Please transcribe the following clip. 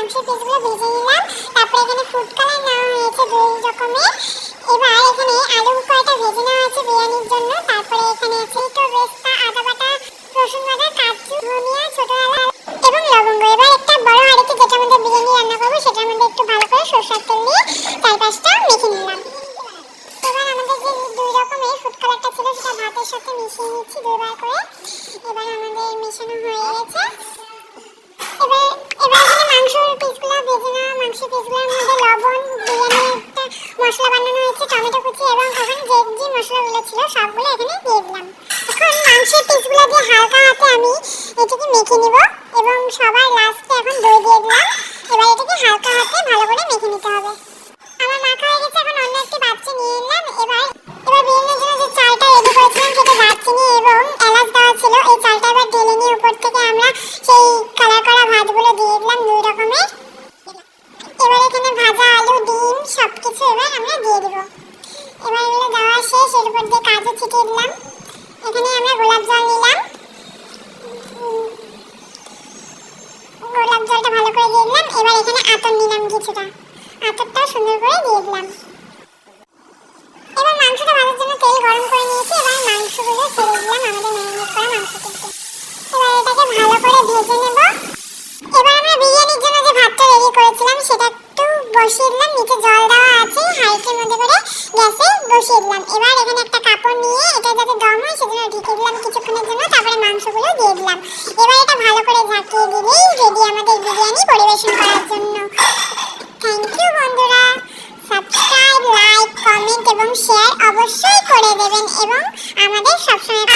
মাংসের পিসগুলো ভেজে নিলাম। তারপরে এখানে ফুড কালার নেওয়া হয়েছে দুই রকমের। এবার এখানে আলু কয়টা ভেজে নেওয়া হয়েছে বিরিয়ানির জন্য। তারপরে এখানে আছে তো বেস্তা আদা বাটা, রসুন বাটা, কাজু, ধনিয়া, ছোট এলাচ এবং লবঙ্গ। এবার একটা বড় হাঁড়িতে যেটার মধ্যে বিরিয়ানি রান্না করব সেটার মধ্যে একটু ভালো করে সরষের তেল দিয়ে চারপাশটা মেখে নিলাম। এবার আমাদের যে দুই রকমের ফুড সাথে মিশিয়ে নিচ্ছি দুইবার করে। এবার আমাদের মেশানো হয়ে গেছে। মাংসের পিসগুলোর মধ্যে লবণ বিরিয়ানির একটা মশলা বানানো হয়েছে, টমেটো কুচি এবং ওখানে যে যে মশলাগুলো ছিল সবগুলো এখানে দিয়ে দিলাম। এখন মাংসের পিসগুলো দিয়ে দিয়ে দিব। এবার এগুলো দেওয়া শেষ, এর উপর দিয়ে কাজু ছিটিয়ে দিলাম। এখানে আমরা গোলাপ জল নিলাম। গোলাপ জলটা ভালো করে দিয়ে দিলাম। এবার এখানে আতর নিলাম কিছুটা। আতরটাও সুন্দর করে দিয়ে দিলাম। এবার মাংসটা ভাজার জন্য তেল গরম করে নিয়েছি। এবার মাংসগুলো ছেড়ে দিলাম। আমাদের ম্যারিনেট করা মাংসটাকে এবার এটাকে ভালো করে ভেজে নেব। বসিয়ে দিলাম, নিচে জল দেওয়া আছে হাঁড়িটির মধ্যে করে গ্যাসে বসিয়ে দিলাম। এবার এখানে একটা কাপড় নিয়ে এটা যাতে দম হয়, সেজন্য ঢেকে দিলাম কিছুক্ষণের জন্য, তারপরে মাংসগুলো দিয়ে দিলাম। এবার এটা ভালো করে ঝাঁকিয়ে দিলেই রেডি আমাদের বিরিয়ানি পরিবেশন করার জন্য। থ্যাংক ইউ বন্ধুরা। সাবস্ক্রাইব লাইক কমেন্ট এবং শেয়ার অবশ্যই করে দেবেন এবং আমাদের সবসময়